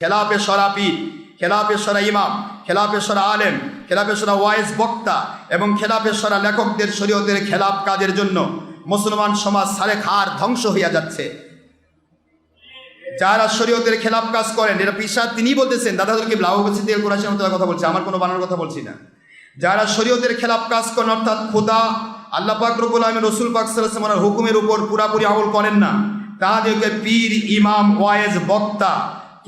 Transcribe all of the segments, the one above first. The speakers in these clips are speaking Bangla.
খেলাপে সরা পীর খেলাপে সরা ইমাম খেলাপে সরা আলেম খেলাপে সরা ওয়াইজ বক্তা এবং খেলাপে সরা লেখকদের শরীয়তের খেলাপ কাজের জন্য মুসলমান সমাজ সারে খার ধ্বংস হইয়া যাচ্ছে। যারা শরীয়তের খেলাপ কাজ করেন এটা পিসাদ তিনি বলতেছেন দাদাদেরকে কুরাশের মতো কথা বলছে, আমার কোনো বানানোর কথা বলছি না। যারা শরীয়তের খেলাপ কাজ করেন, অর্থাৎ খোদা, আল্লাহ পাক আলমী রসুল পাক হুকুমের উপর পুরাপুরি আমল করেন না। তাদেরকে পীর, ইমাম ওয়াইজ বক্তা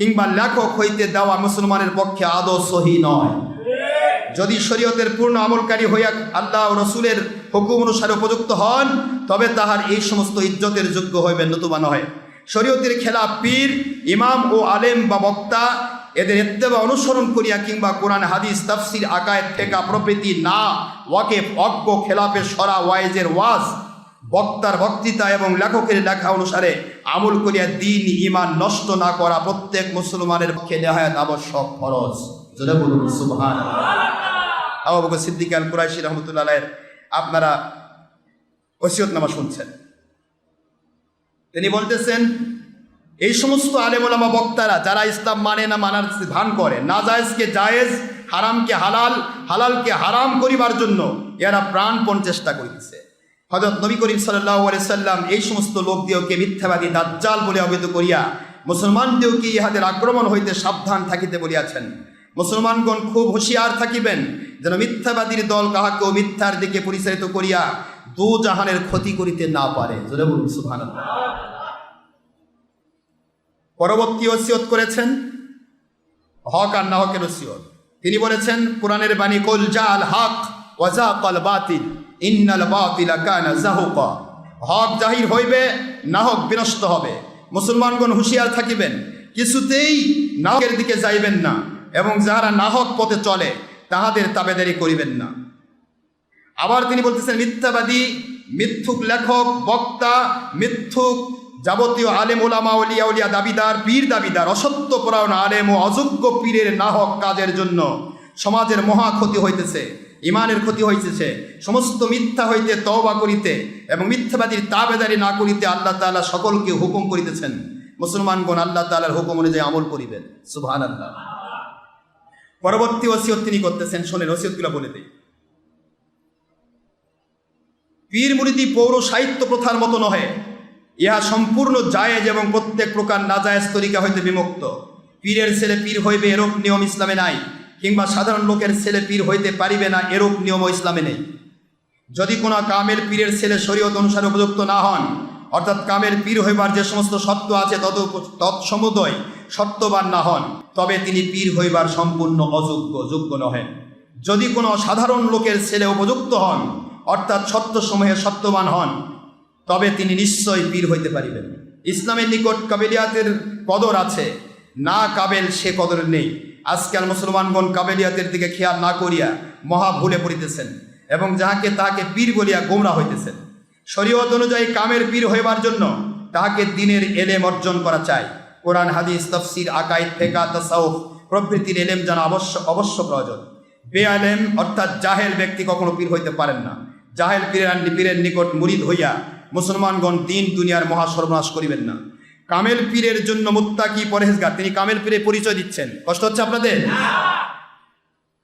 কিংবা লেখক হইতে দেওয়া মুসলমানের পক্ষে আদৌ সহি নয়। যদি শরীয়তের পূর্ণ আমলকারী হইয়া আল্লাহ রসুলের হুকুম অনুসারে উপযুক্ত হন, তবে তাহার এই সমস্ত ইজ্জতের যোগ্য হইবে নতুবা নয় শরীয়তের খেলা পীর, ইমাম ও আলেম বা বক্তা এদের এত্তেবা অনুসরণ করিয়া কিংবা কোরআন, হাদিস, তাফসির আকায়ের ঠেকা প্রভৃতি না ওয়াকে অজ্ঞ খেলাপে সরা, ওয়াইজের ওয়াজ বক্তার বক্তৃতা এবং লেখকের লেখা অনুসারে আমল করিয়া দিন ইমান নষ্ট না করা প্রত্যেক মুসলমানের পক্ষে নেহায়াত আবশ্যক ফরজ। জোরে বলুন সুবহান আবু সিদ্দিক আল কুরাইশি রহমতুল্লাহ আপনারা ওসিয়তনামা শুনছেন। তিনি বলতেছেন, এই সমস্ত আলেমোলামা বক্তারা যারা ইসলাম মানে না মানার ভান করে, না জায়েজকে জায়েজ, হারামকে হালাল, হালালকে হারাম করিবার জন্য এরা প্রাণপণ চেষ্টা করিতেছে। হজরত নবী করিম সাল্লাম এই সমস্ত লোকদিওকে মিথ্যাবাদী দাজ্জাল বলে অবৈধ করিয়া মুসলমানদেরকে ইহাদের আক্রমণ হইতে সাবধান থাকিতে বলিয়াছেন। মুসলমানগণ খুব হুঁশিয়ার থাকিবেন যেন মিথ্যাবাদীর দল কাহাকেও মিথ্যার দিকে পরিচালিত করিয়া দু জাহানের ক্ষতি করিতে না পারে। পরবর্তী ওসিয়ত করেছেন। হক আর না হকের ওসিয়ত। তিনি বলেছেন, কোরআনের বাণী, কল জাল হক ওয়াজাকাল বাতিল। ইন্নাল বাতিলা কানা জাহুকা। হক জাহির হইবে, না হক বিনষ্ট হবে। মুসলমানগণ হুঁশিয়ার থাকিবেন, কিছুতেই নাহকের দিকে যাইবেন না এবং যাহারা নাহক পথে চলে, তাহাদের তাবেদারি করিবেন না। আবার তিনি বলতেছেন, মিথ্যাবাদী, মিথ্যুক লেখক, বক্তা, মিথ্যুক যাবতীয় আলেম ওলামা উলিয়া উলিয়া, দাবিদার, পীর, দাবিদার, অসত্য পরায়ণ আলেম ও অযোগ্য পীরের নাহক কাজের জন্য সমাজের মহা ক্ষতি হইতেছে। ইমানের ক্ষতি হইতেছে। সমস্ত মিথ্যা হইতে তওবা করিতে এবং মিথ্যাবাদীর তাবেদারি না করিতে আল্লাহ তাআলা সকলকে হুকুম করিতেছেন। মুসলমানগণ আল্লাহ তালার হুকুম অনুযায়ী আমল করিবেন। সুবহান আল্লাহ পরবর্তী ওসিয়ত তিনি করতেছেন, শোনেন ওসিয়তগুলো বলে দিই। পীর মুরিদি পৌর সাহিত্য প্রথার মতো নহে। ইহা সম্পূর্ণ জায়েজ এবং প্রত্যেক প্রকার নাজায়েজ তরিকা হইতে বিমুক্ত। পীরের ছেলে পীর হইবে এরূপ নিয়ম ইসলামে নাই। কিংবা সাধারণ লোকের ছেলে পীর হইতে পারিবে না, এরূপ নিয়ম ইসলামে নেই। যদি কোনো কামের পীরের ছেলে শরীয়ত অনুসারে উপযুক্ত না হন, অর্থাৎ কামের পীর হইবার যে সমস্ত সত্য আছে তত তৎসমুদয় সত্যবান না হন, তবে তিনি পীর হইবার সম্পূর্ণ অযোগ্য, যোগ্য নহেন। যদি কোনো সাধারণ লোকের ছেলে উপযুক্ত হন, অর্থাৎ সত্যসমূহে সত্যবান হন, তবে তিনি নিশ্চয়ই পীর হইতে পারিবেন। ইসলামের নিকট কাবেলিয়াতের কদর আছে, না কাবেল সে কদর নেই। আজকাল মুসলমানগণ কাবেলিয়াতের দিকে খেয়াল না করিয়া মহা ভুলে পড়িতেছেন এবং যাহাকে তাহাকে পীর বলিয়া গোমরা হইতেছেন। শরীয়ত অনুযায়ী কামের পীর হইবার জন্য তাহাকে দিনের এলেম অর্জন করা চাই। কোরআন, হাদিস, তফসির, আকাইদ ফেকা তাসাউফ প্রভৃতির এলেম জানা অবশ্য অবশ্য প্রয়োজন। বেআলেম অর্থাৎ জাহেল ব্যক্তি কখনো পীর হইতে পারেন না। জাহেল পীরের পীরের নিকট মুরিদ হইয়া মুসলমানগণ দিন, দুনিয়ার মহা সর্বনাশ করিবেন না। কামেল পীরের জন্য মুত্তাকি পরহেজগার। তিনি কামেল পীরে পরিচয় দিচ্ছেন। কষ্ট হচ্ছে আপনাদের?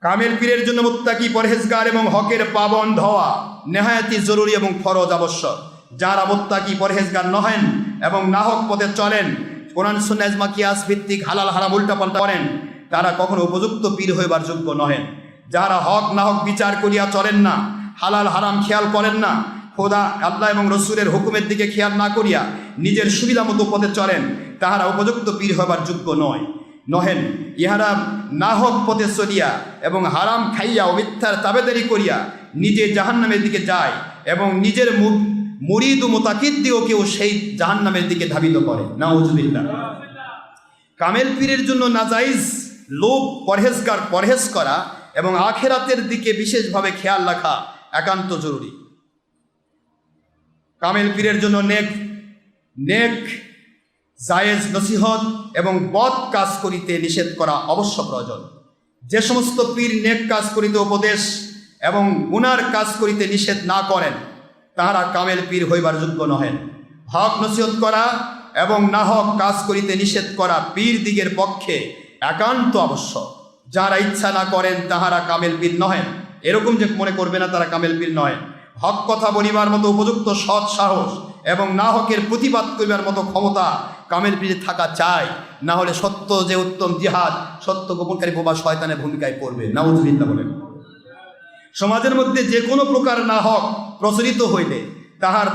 কামেল পীরের জন্য মুত্তাকি পরহেজগার এবং হকের পাবন ধোয়া নেহায়াতি জরুরি এবং ফরজ আবশ্যক। যারা মুত্তাকি পরহেজগার নহেন এবং নাহক পথে চলেন কোরআন সুন্নাজমা কিয়াস ভিত্তিক হালাল হারাম উল্টাপাল্টা করেন তারা কখনো উপযুক্ত পীর হইবার যোগ্য নহেন। যারা হক নাহক বিচার করিয়া চলেন না হালাল হারাম খেয়াল করেন না খোদা আল্লাহ এবং রসুলের হুকুমের দিকে খেয়াল না করিয়া নিজের সুবিধা মতো পথে চলেন, তাহারা উপযুক্ত পীর হবার যোগ্য নয়। নহেন, ইহারা নাহক পথে চলিয়া এবং হারাম খাইয়া ও মিথ্যার তাবেদারি করিয়া নিজে জাহান্নামের দিকে যায় এবং নিজের মুরিদ ও মোতাকিদ দিয়েও কেউ সেই জাহান্নামের দিকে ধাবিত করে। না উজুবিল্লা কামেল পীরের জন্য নাজাইজ লোভ, পরহেজগার, পরহেজ করা এবং আখেরাতের দিকে বিশেষভাবে খেয়াল রাখা একান্ত জরুরি। কামেল পীরের জন্য নেক নেক, জায়েজ নসিহত এবং বদ কাজ করিতে নিষেধ করা অবশ্য প্রয়োজন। যে সমস্ত পীর নেক কাজ করিতে উপদেশ এবং গুনার কাজ করিতে নিষেধ না করেন, তাহারা কামেল পীর হইবার যোগ্য নহেন। হক নসিহত করা এবং নাহক কাজ করিতে নিষেধ করা পীর দিগের পক্ষে একান্ত আবশ্যক। যারা ইচ্ছা না করেন, তাহারা কামেল পীর নহেন। এরকম যে মনে করবে না তারা কামেল পীর নয় হক কথা বলিবার মতো উপযুক্ত সৎ সাহস এবং না হকের প্রতিবাদ করিবার মতো ক্ষমতা কামেল পীরে থাকা চাই। না হলে সত্য যে উত্তম জিহাদ, সত্য গোপনকারী বোবা শয়তানের ভূমিকায় পড়বে। নাউজুবিল্লাহ বলেন। সমাজের মধ্যে যে কোনো প্রকার না হক প্রচলিত হইলে তাহার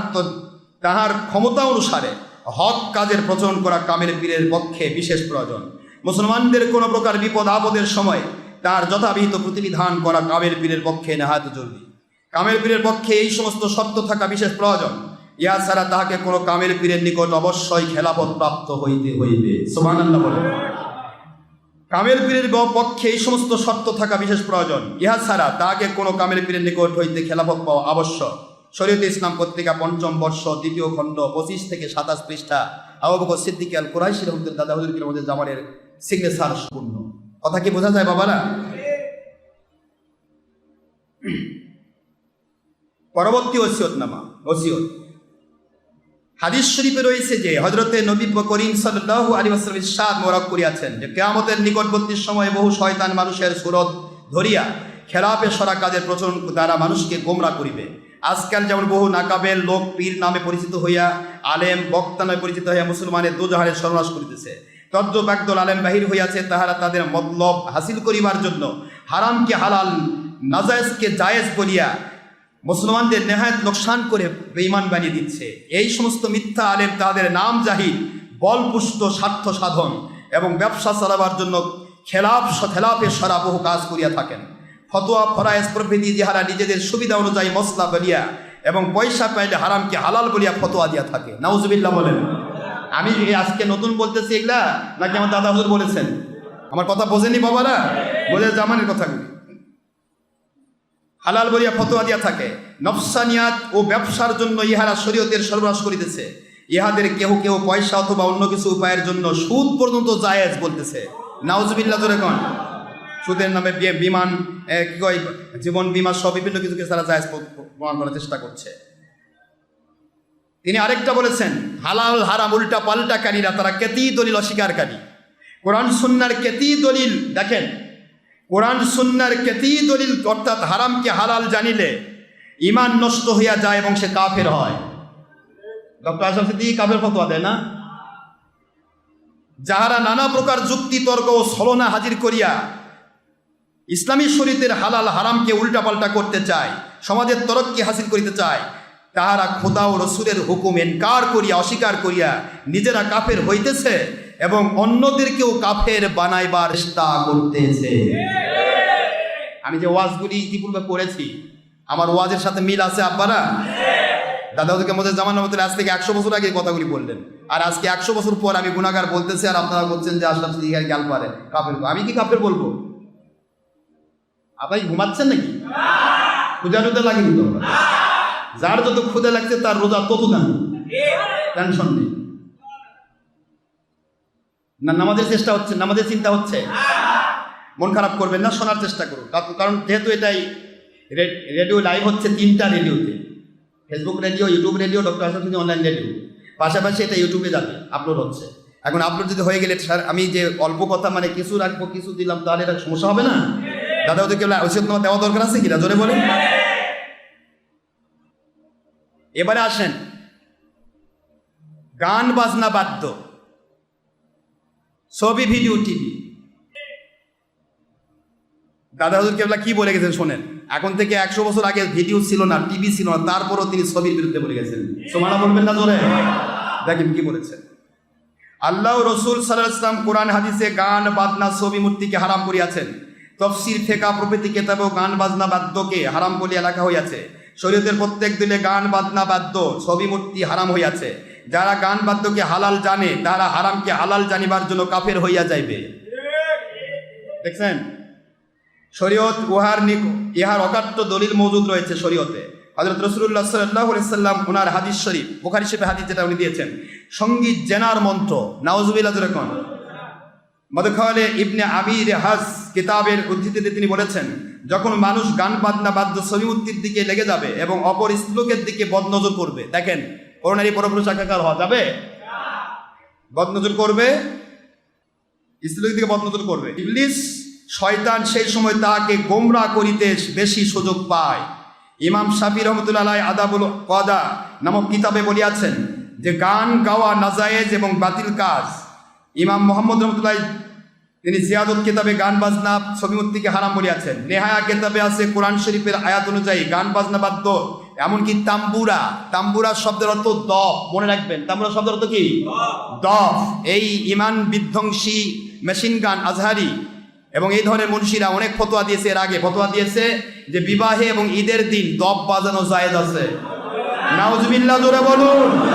তাহার ক্ষমতা অনুসারে হক কাজের প্রচলন করা কামেল পীরের পক্ষে বিশেষ প্রয়োজন। মুসলমানদের কোনো প্রকার বিপদ আপদের সময় তার যথাবিহিত প্রতিবিধান করা কামেল পীরের পক্ষে নেহাত জরুরি। কামেল পীরের পক্ষে এই সমস্ত শর্ত থাকা বিশেষ প্রয়োজন। ইহা ছাড়া তাহাকে কোনো কামেল পীরের নিকট অবশ্যই খেলাপথ প্রাপ্ত হইতে হইবে। বলেন। কামেল পীরের পক্ষে এই সমস্ত শর্ত থাকা বিশেষ প্রয়োজন। ইহা ছাড়া তাহাকে কোনো কামেল পীরের নিকট হইতে খেলাফত পাওয়া আবশ্যক। শরীয়তে ইসলাম পত্রিকা পঞ্চম বর্ষ, দ্বিতীয় খণ্ড, পঁচিশ থেকে সাতাশ পৃষ্ঠা, আবু বকর সিদ্দিক আল কুরাইশি রহমতুল দাদা হুজুর কিরমদের জামানের সিগনেচার পূর্ণ কথা কি বোঝা যায় বাবারা? পরবর্তী ওসিয়ত নামা, ওসিয়ত। হাদিস শরীফে রয়েছে যে হজরতে নবী করিম সাল্লাহ আলী করিয়াছেন যে, কেয়ামতের নিকটবর্তী সময়ে বহু শয়তান মানুষের সুরত ধরিয়া খেলাপে সরা কাজের প্রচলন দ্বারা মানুষকে গোমরা করিবে। আজকাল যেমন বহু নাকাবের লোক পীর নামে পরিচিত হইয়া, আলেম, বক্তা নামে পরিচিত হইয়া মুসলমানের দুজাহারে সর্বনাশ করিতেছে। তদ্রুপ একদল আলেম বাহির হইয়াছে, তাহারা তাদের মতলব হাসিল করিবার জন্য হারামকে হালাল, নাজায়েজকে জায়েজ বলিয়া মুসলমানদের নেহায়ত লোকসান করে বেঈমান বানিয়ে দিচ্ছে। এই সমস্ত মিথ্যা আলেম, তাদের নাম জাহির বলপুষ্ট স্বার্থ সাধন এবং ব্যবসা চালাবার জন্য খেলাপ খেলাপে সরা বহু কাজ করিয়া থাকেন। ফতোয়া, ফরায়েজ প্রভৃতি যাহারা নিজেদের সুবিধা অনুযায়ী মশলা বলিয়া এবং পয়সা পাইলে হারামকে হালাল বলিয়া ফতোয়া দিয়া থাকে। নাউজুবিল্লাহ বলেন। আমি আজকে নতুন বলতেছি এগুলা? নাকি আমার দাদা হুজুর বলেছেন? আমার কথা বোঝেনি বাবারা? বোঝে জামানের কথাগুলি। হালাল বলিয়া ফতোয়া দিয়া থাকে। নফসানিয়াত ও ব্যবসার জন্য ইহারা শরীয়তের সর্বনাশ করিতেছে। ইহাদের কেহ কেউ পয়সা অথবা অন্য কিছু উপায়ের জন্য সুদ পর্যন্ত জায়েজ বলতেছে। নাউজবিল্লা ধরে কন। সুদের নামে বিমান কি কয়, জীবন বিমা সব বিভিন্ন কিছু কিছু তারা জায়েজ প্রমাণ করার চেষ্টা করছে। তিনি আরেকটা বলেছেন, হালাল, হারাম, উল্টা পাল্টা পাল্টাকারীরা তারা কেতি দলিল অস্বীকারী। কোরআন, সুন্নার কেতি দলিল, দেখেন কোরআন সুন্নার কেতি দলিল অর্থাৎ হারামকে হালাল জানিলে ইমান নষ্ট হইয়া যায় এবং সে কাফের হয়। ডক্টর কাফের ফতোয়া দেয় না? যাহারা নানা প্রকার যুক্তি, তর্ক ও ছলনা হাজির করিয়া ইসলামী শরীয়তের হালাল হারামকে উল্টাপাল্টা করতে চায়, সমাজের তরক্কি হাসিল করিতে চায়, তাহারা খোদা ও রসুরের হুকুম এনকার করিয়া, অস্বীকার করিয়া নিজেরা কাফের হইতেছে এবং অন্যদেরকেও কাফের বানাইবার চেষ্টা করতেছে। আমি যে ওয়াজগুলি ইতিপূর্বে করেছি আমার ওয়াজের সাথে মিল আছে আব্বারা দাদা ওদেরকে মধ্যে জামান মতো আজ থেকে একশো বছর আগে কথাগুলি বললেন। আর আজকে একশো বছর পর আমি গুণাগার বলতেছি আর আপনারা বলছেন যে আশরাফ সিদ্দিকার গাল পারে কাপের আমি কি কাপের বলব? আপনি ঘুমাচ্ছেন নাকি? ক্ষুদা টুদা লাগেনি তো? যার যত ক্ষুদা লাগছে তার রোজা তত দাম টেনশন নেই। না, নামাজের চেষ্টা হচ্ছে, নামাজের চিন্তা হচ্ছে। মন খারাপ করবেন না, শোনার চেষ্টা করুন। কারণ- যেহেতু এটাই রেডিও লাইভ হচ্ছে তিনটা রেডিওতে। Facebook radio, YouTube radio, doctor Asad online radio. পাশাপাশি এটা ইউটিউবে যাবে আপলোড হচ্ছে। এখন আপলোড যদি হয়ে গেলে, স্যার, আমি যে অল্প কথা মানে কিছু রাখব, কিছু দিলাম, তাহলে এটা সমস্যা হবে না? দাদা ওদেরকে ঔষধ তোমার দেওয়া দরকার আছে কিনা? জোরে বলেন। এবারে আসেন। গান বাজনা বাদ্য। ছবি, ভিডিও, টিভি। দাদা হুজুর কেবলা কি বলে গেছেন শোনেন? এখন থেকে একশো বছর আগে ভিডিও ছিল না, টিভি ছিল না, তারপরও তিনি ছবির বিরুদ্ধে বলে গেছেন। সোমানা বলবেন না জোরে? দেখেন কি বলেছেন। আল্লাহ রসুল সাল্লাহ ইসলাম কোরআন, হাদিসে গান, বাজনা, ছবি, মূর্তিকে হারাম করিয়াছেন। তফসির, ফেকা প্রভৃতি কেতাবেও গান, বাজনা, বাদ্যকে হারাম বলিয়া লেখা হইয়াছে। শরীয়তের প্রত্যেক দিলে গান, বাজনা, বাদ্য, ছবি, মূর্তি হারাম হইয়াছে। যারা গান বাদ্যকে হালাল জানে, তারা হারামকে হালাল জানিবার জন্য কাফের হইয়া যাইবে। দেখছেন? শরীয়ত উহার ইহার অকাট্য দলিল মজুদ রয়েছে শরীয়তে। হজরত রসুল্লাহ সাল্লাহ সাল্লাম ওনার হাদিস শরীফ, বুখারি শিফে হাদিস যেটা উনি দিয়েছেন সংগীত জেনার মন্ত্র নাওজুবিল্লাহ যেরকম মদখালে ইবনে আবির হাজ কিতাবের উদ্ধৃতিতে তিনি বলেছেন, যখন মানুষ গান বাজনা বাদ্য ছবিমূর্তির দিকে লেগে যাবে এবং অপর শ্লোকের দিকে বদনজর করবে, দেখেন করোনারি পরপুরুষ একাকার হওয়া যাবে? বদনজর করবে? ইসলামের দিকে বদনজর করবে। ইবলিস শয়তান সেই সময় তাকে গোমরা করিতে বেশি সুযোগ পায়। ইমাম শাফি রহমতুল্লাহ আদাবুল কদা নামক কিতাবে বলিয়াছেন যে, গান গাওয়া নাজায়েজ এবং বাতিল কাজ। ইমাম মোহাম্মদ রহমতুল্লাহ তিনি জিয়াদত কিতাবে গান বাজনা ছবিমূর্তিকে হারাম বলিয়াছেন। নেহায়া কিতাবে আছে কোরআন শরীফের আয়াত অনুযায়ী গান বাজনা বাদ্য এমনকি তাম্বুরা তাম্বুরা শব্দের অর্থ দফ, মনে রাখবেন। তাম্বুরা শব্দের অর্থ কি? দফ। এই ইমান বিধ্বংসী মেশিন গান আজহারি এবং এই ধরনের মুন্সিরা অনেক ফতোয়া দিয়েছে এর আগে। ফতোয়া দিয়েছে যে বিবাহে এবং ঈদের দিন দফ বাজানো জায়েজ আছে। নাউজবিল্লাহ, জোরে বলুন।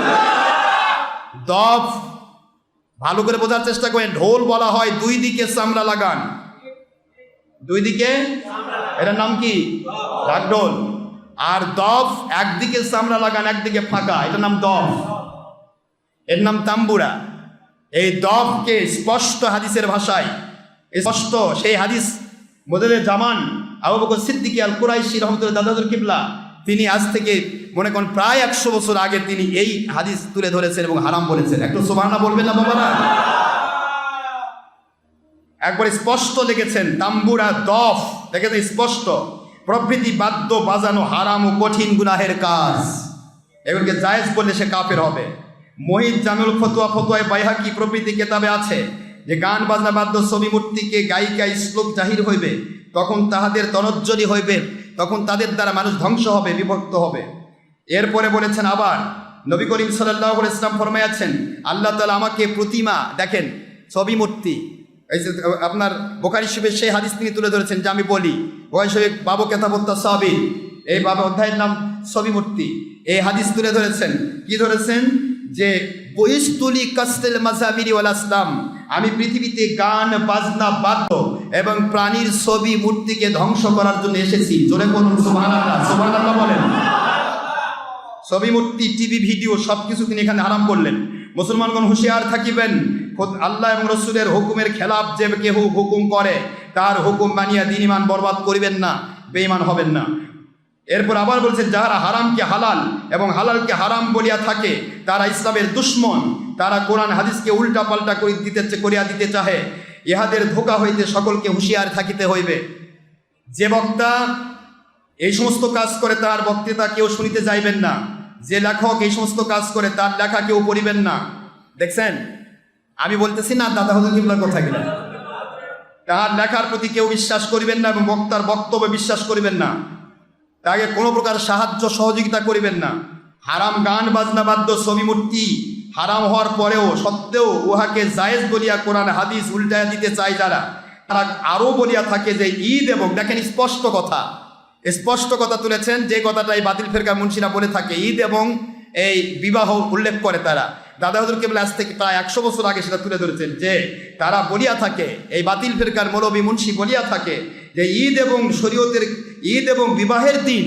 দফ, ভালো করে বোঝার চেষ্টা করেন। ঢোল বলা হয়, দুই দিকে চামড়া লাগান। দুই দিকে? এটার নাম কি? ঢাকঢোল আর দফ, একদিকে চামড়া লাগান, একদিকে ফাঁকা। এটার নাম দফ। এর নাম তাম্বুরা। এই দফকে স্পষ্ট হাদিসের ভাষায়, স্পষ্ট সেই হাদিস মোদের জামান, আবু সিদ্দিকী আল কুরাইশি রহমতুল্লাহ দাদাদুল কিবলা, তিনি আজ থেকে মনে করেন প্রায় একশো বছর আগে তিনি এই হাদিস তুলে ধরেছেন এবং হারাম বলেছেন। একটু সোভানা বলবেন না বাবারা? একবার স্পষ্ট লিখেছেন, তাম্বুরা দফ। দেখেছেন স্পষ্ট। প্রভৃতি বাদ্য বাজানো হারাম ও কঠিন গুনাহের কাজ। এগুলোকে জায়েজ করলে সে কাফের হবে। মহিত জামিউল ফতুয়া, ফতুয়ায় বাইহাকি প্রভৃতি কেতাবে আছে যে, গান বাজনা বাদ্য ছবি মূর্তিকে গায়িকা শ্লোক জাহির হইবে, তখন তাহাদের তনজ্জলি হইবে, তখন তাদের দ্বারা মানুষ ধ্বংস হবে, বিভক্ত হবে। এরপরে বলেছেন আবার, নবী করিম সাল্লাহ ইসলাম ফরমাইয়াছেন আল্লাহ তালা আমাকে প্রতিমা, দেখেন ছবি মূর্তি এই যে আপনার বোকারি শিবের সেই হাদিস তিনি তুলে ধরেছেন যে আমি বলি। বোকারি শরীফ বাবু কেতাবত্তা সাবি এই বাবা অধ্যায়ের নাম ছবি মূর্তি। এই হাদিস তুলে ধরেছেন। কি ধরেছেন? যে বইস্তুলি কাস্তেল মাজামিরি ওয়াল আমি পৃথিবীতে গান, বাজনা, বাদ্য এবং প্রাণীর ছবি মূর্তিকে ধ্বংস করার জন্য এসেছি। জোরে বলুন বলেন। ছবি মূর্তি, টিভি, ভিডিও সব কিছু তিনি এখানে হারাম করলেন। মুসলমানগণ হুঁশিয়ার থাকিবেন। আল্লাহ এবং রসুলের হুকুমের খেলাফ যে কেহ হুকুম করে, তার হুকুম মানিয়া দিন ইমান বরবাদ করিবেন না, বেঈমান হবেন না। এরপর আবার বলছে যারা হারামকে হালাল এবং হালালকে হারাম বলিয়া থাকে, তারা ইসলামের দুশ্মন। তারা কোরআন হাদিসকে উল্টা পাল্টা করে দিতে করিয়া দিতে চাহে। ইহাদের ধোকা হইতে সকলকে হুঁশিয়ার থাকিতে হইবে। যে বক্তা এই সমস্ত কাজ করে, তার বক্তৃতা কেউ শুনিতে যাইবেন না। যে লেখক এই সমস্ত কাজ করে, তার লেখা কেউ পড়িবেন না। দেখছেন? আমি বলতেছি, না, দাদা হজর কিবলার কথা গেলেন তাহার লেখার প্রতি কেউ বিশ্বাস করিবেন না এবং বক্তার বক্তব্য বিশ্বাস করিবেন না। তাকে কোনো প্রকার সাহায্য, সহযোগিতা করিবেন না। হারাম গান, বাজনা, বাদ্য, ছবি, মূর্তি হারাম হওয়ার পরেও সত্ত্বেও উহাকে জায়েজ বলিয়া কোরআন, হাদিস উল্টায়া দিতে চায় যারা। তারা আরও বলিয়া থাকে যে, ঈদ এবং দেখেন, স্পষ্ট কথা। স্পষ্ট কথা তুলেছেন যে কথাটা এই বাতিল ফেরকা মুন্সিরা বলে থাকে। ঈদ এবং এই বিবাহ উল্লেখ করে তারা। দাদা হজুর কেবল আজ থেকে প্রায় একশো বছর আগে সেটা তুলে ধরেছেন যে তারা বলিয়া থাকে, এই বাতিল ফেরকার মৌলবী মুন্সি বলিয়া থাকে যে ঈদ এবং শরীয়তের ঈদ এবং বিবাহের দিন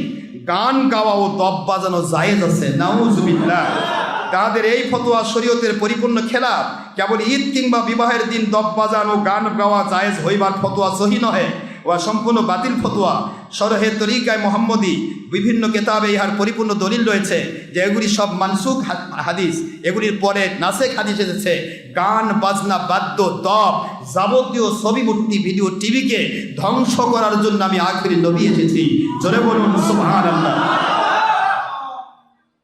গান গাওয়া ও দব বাজানো জায়েজ আছে। নাউজুবিল্লাহ। তাদের এই ফতোয়া শরীয়তের পরিপূর্ণ খেলাফ। কেবল ঈদ কিংবা বিবাহের দিন দব বাজানো, গান গাওয়া জায়েজ হইবার ফতোয়া সহি নহে। ওয়া সম্পূর্ণ বাতিল ফতোয়া। সরহে তরিকায় মোহাম্মদী, বিভিন্ন কেতাবে ইহার পরিপূর্ণ দলিল রয়েছে যে এগুলি সব মানসুক হাদিস। এগুলির পরে নাসেক হাদিস এসেছে। গান, বাজনা, বাদ্য দপ যাবতীয় ছবি মূর্তি ভিডিও, টিভিকে ধ্বংস করার জন্য আমি আখরি নবী এসেছি। জোরে বলুন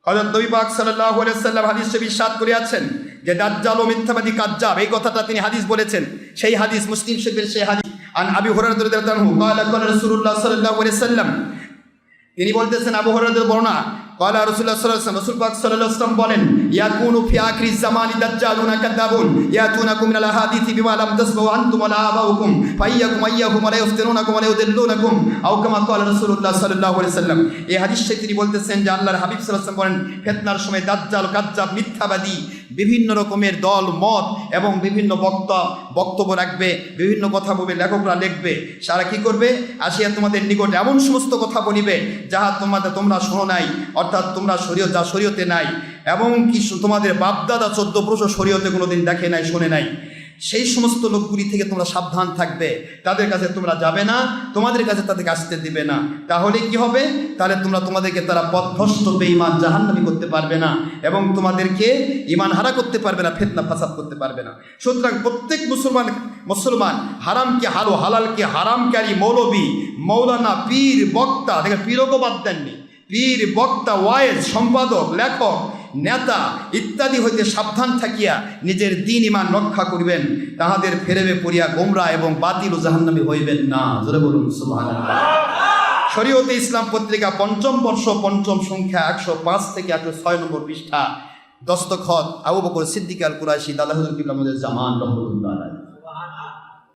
হযরত নবী পাক সাল্লাল্লাহু আলাইহি সাল্লাম হাদিস শরীফ করিয়াছেন যে, দাজ্জাল ও মিথ্যাবাদী কাজ্জাব, এই কথাটা তিনি হাদিস বলেছেন। সেই হাদিস মুসলিম শরীফের সেই হাদিস আন আবি হুরায়রা রাদিয়াল্লাহু আনহু قال قال রাসূলুল্লাহ সাল্লাল্লাহু আলাইহি সাল্লাম তিনি বলতেছেন আবু হুরায়রার বর্ণনা قال রাসূলুল্লাহ সাল্লাল্লাহু আলাইহি ওয়াসাল্লাম রাসূল পাক সাল্লাল্লাহু আলাইহি ওয়াসাল্লাম বলেন ইয়াকুনু ফি আখিরি জামানি দাজ্জালুনা কাযাবুন ইয়াতুনাকুম মিনাল আহাদিথি বিমা লাম তাসমাউ আনতুম ওয়ালা আবাউকুম ফাইয়াকুম আইয়াহুম ওয়া লা ইফতিনুনাকুম ওয়া লা ইউদিল্লুনাকুম আও কামা ক্বালা রাসূলুল্লাহ সাল্লাল্লাহু আলাইহি ওয়াসাল্লাম এই হাদিস থেকে তিনি বলতেছেন যে আল্লাহর হাবিব সাল্লাল্লাহু আলাইহি ওয়াসাল্লাম বলেন ফিতনার সময় দাজ্জাল কাজ্জাব মিথ্যাবাদী বিভিন্ন রকমের দল, মত এবং বিভিন্ন বক্তা বক্তব্য রাখবে, বিভিন্ন কথা বলবে, লেখকরা লিখবে। সারা কি করবে? আসিয়া তোমাদের নিকট এমন সমস্ত কথা বলিবে, যাহা তোমাদের, তোমরা শোনো নাই, অর্থাৎ তোমরা শরীয়ত, যা শরীয়তে নাই, এবং কি তোমাদের বাপদাদা চোদ্দ প্রশ্ন শরীয়তে কোনোদিন দেখে নাই, শোনে নাই। সেই সমস্ত লোকগুলি থেকে তোমরা সাবধান থাকবে। তাদের কাছে তোমরা যাবে না, তোমাদের কাছে তাদেরকে আসতে দিবে না। তাহলে কি হবে? তাহলে তোমরা তোমাদেরকে তারা পথভ্রষ্ট, বেঈমান, জাহান্নামি করতে পারবে না এবং তোমাদেরকে ইমান হারা করতে পারবে না, ফেতনা, ফাসাদ করতে পারবে না। সুতরাং প্রত্যেক মুসলমান মুসলমান, হারামকে হালো, হালালকে হারামকারী মৌলবী, মৌলানা, পীর, বক্তা, দেখেন পীরকও বাদ দেননি। পীর, বক্তা ওয়াইজ সম্পাদক, লেখক নেতা ইত্যাদি হইতে সাবধান থাকিয়া নিজের দিন ইমান রক্ষা করিবেন, তাহাদের ফেরেবে পড়িয়া গোমরা এবং বাতিল ও জাহান্নামী হইবেন না। জোরে বলুন শরীয়তে ইসলাম পত্রিকা পঞ্চম বর্ষ, পঞ্চম সংখ্যা একশো পাঁচ থেকে একশো ছয় নম্বর পৃষ্ঠা। দস্তখত আবু বকর সিদ্দিক আল কুরাইশি দালাহুল কিবলা জামান রহমতুল্লাহ।